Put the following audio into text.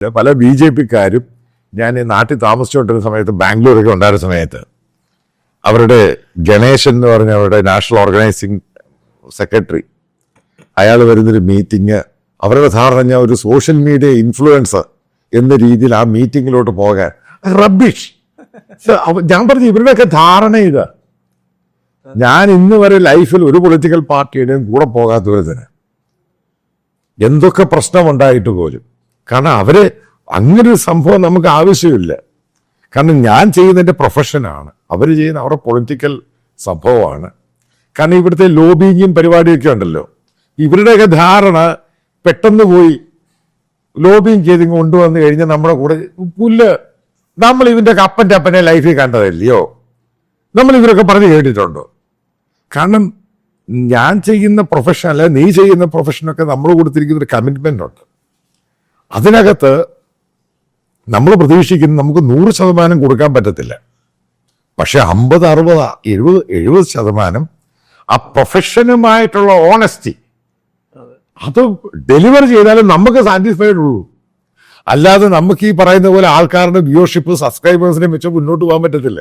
പല B J പിക്കാരും ഞാൻ ഈ നാട്ടിൽ താമസിച്ചുകൊണ്ടിരുന്ന സമയത്ത് ബാംഗ്ലൂരൊക്കെ ഉണ്ടായിരുന്ന സമയത്ത് അവരുടെ ഗണേശൻ എന്ന് പറഞ്ഞ അവരുടെ നാഷണൽ ഓർഗനൈസിംഗ് സെക്രട്ടറി അയാൾ വരുന്നൊരു മീറ്റിംഗ് അവരുടെ ധാരണ ഒരു സോഷ്യൽ മീഡിയ ഇൻഫ്ലുവൻസർ എന്ന രീതിയിൽ ആ മീറ്റിങ്ങിലോട്ട് പോകാൻ റബ്ബിഷ്. ഞാൻ പറഞ്ഞു ഇവരുടെയൊക്കെ ധാരണ ഇത്. ഞാൻ ഇന്ന് വരെ ലൈഫിൽ ഒരു പൊളിറ്റിക്കൽ പാർട്ടിയുടെയും കൂടെ പോകാത്തവരുതന്നെ എന്തൊക്കെ പ്രശ്നമുണ്ടായിട്ട് പോലും കാരണം അവർ അങ്ങനൊരു സംഭവം നമുക്ക് ആവശ്യമില്ല. കാരണം ഞാൻ ചെയ്യുന്നതിന്റെ പ്രൊഫഷനാണ് അവർ ചെയ്യുന്ന അവരുടെ പൊളിറ്റിക്കൽ സംഭവമാണ്. കാരണം ഇവിടുത്തെ ലോബിങ്ങും പരിപാടിയൊക്കെ ഉണ്ടല്ലോ. ഇവരുടെയൊക്കെ ധാരണ പെട്ടെന്ന് പോയി ലോബിങ് ചെയ്ത് കൊണ്ടുവന്നു കഴിഞ്ഞാൽ നമ്മുടെ കൂടെ പുല്ല്. നമ്മൾ ഇവന്റെ അപ്പന്റെ അപ്പനെ ലൈഫിൽ കണ്ടതല്ലയോ? നമ്മൾ ഇവരൊക്കെ പറഞ്ഞു കേട്ടിട്ടുണ്ടോ? കാരണം ഞാൻ ചെയ്യുന്ന പ്രൊഫഷൻ അല്ല നീ ചെയ്യുന്ന പ്രൊഫഷനൊക്കെ നമ്മൾ കൊടുത്തിരിക്കുന്ന ഒരു കമ്മിറ്റ്മെന്റ് ഉണ്ട്. അതിനകത്ത് നമ്മൾ പ്രതീക്ഷിക്കുന്ന നമുക്ക് നൂറ് ശതമാനം കൊടുക്കാൻ പറ്റത്തില്ല. പക്ഷെ അമ്പത് അറുപത് എഴുപത് എഴുപത് ശതമാനം ആ പ്രൊഫഷനുമായിട്ടുള്ള ഓണസ്റ്റി അത് ഡെലിവർ ചെയ്താലും നമുക്ക് സാറ്റിസ്ഫൈഡ് ഉള്ളൂ. അല്ലാതെ നമുക്ക് ഈ പറയുന്ന പോലെ ആൾക്കാരുടെ വ്യൂവർഷിപ്പ് സബ്സ്ക്രൈബേഴ്സിനെ വെച്ച് മുന്നോട്ട് പോകാൻ പറ്റത്തില്ല.